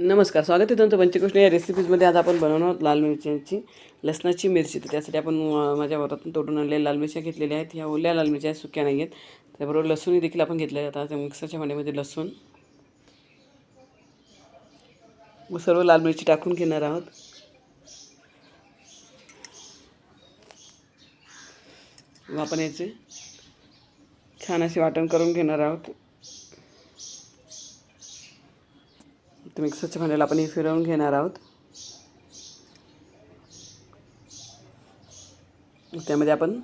नमस्कार स्वागत आहे तुमचं पंचकृष्ण या रेसिपीजमध्ये आज आपण बनवणार आहोत लाल मिरच्यांची लसणाची मिरची. तर त्यासाठी आपण माझ्या वरातून तोडून आणलेल्या लाल मिरच्या घेतलेल्या आहेत. ह्या ओल्या लाल मिरच्या सुक्या नाही आहेत त्याबरोबर लसूणही देखील आपण घेतल्या जातात त्या मिक्सरच्या भांड्यामध्ये लसूण. व सर्व लाल मिरची टाकून घेणार आहोत. व आपण याचे छान असे वाटण करून घेणार आहोत. तर मिक्सरच्या भांड्याला आपण हे फिरवून घेणार आहोत. त्यामध्ये आपण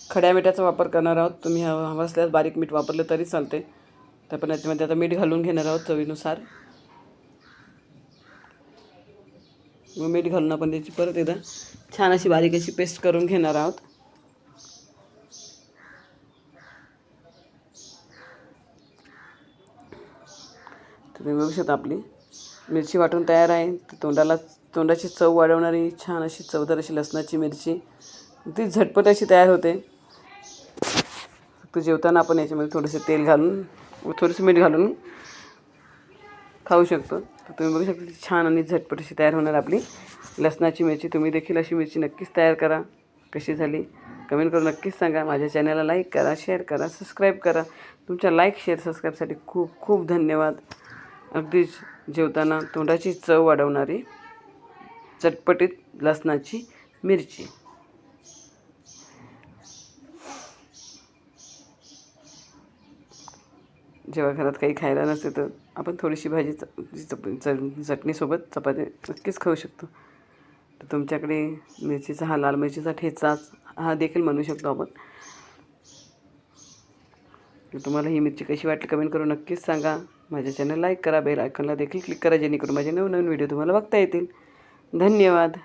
खड्या मिठाचा वापर करणार आहोत. तुम्ही हवं हवं असल्यास बारीक मीठ वापरलं तरी चालते तर आपण याच्यामध्ये आता मीठ घालून घेणार आहोत चवीनुसार. व मीठ घालून आपण त्याची परत एकदा छान अशी बारीक अशी पेस्ट करून घेणार आहोत. तुम्ही बघू शकता आपली मिरची वाटून तयार आहे. ती तोंडाला तोंडाची चव वाढवणारी छान अशी चवदार अशी लसणाची मिरची. ती झटपट अशी तयार होते. फक्त जेवताना आपण याच्यामध्ये थोडंसं तेल घालून व थोडंसं मीठ घालून खाऊ शकतो. तर तुम्ही बघू शकता ती छान आणि झटपट अशी तयार होणार आपली लसणाची मिरची. तुम्ही देखील अशी मिरची नक्कीच तयार करा. कशी झाली? कमेंट करून नक्कीच सांगा. माझ्या चॅनलला लाईक करा शेअर करा सबस्क्राईब करा. तुमच्या लाईक शेअर सबस्क्राईबसाठी खूप खूप धन्यवाद. अगदीच जेवताना तोंडाची चव वाढवणारी चटपटीत लसणाची मिरची. जेव्हा घरात काही खायला नसते तर आपण थोडीशी भाजी चप चटणीसोबत चपाती नक्कीच खाऊ शकतो. तर तुमच्याकडे मिरचीचा हा लाल मिरचीचा ठेचा हा देखील म्हणू शकतो आपण. तर तुम्हाला ही मिरची कशी वाटली कमेंट करून नक्कीच सांगा. माझ्या चॅनल लाईक करा बेल आयकॉनला देखील क्लिक करा जेणेकरून माझे नवनवीन व्हिडिओ तुम्हाला बघता येतील. धन्यवाद.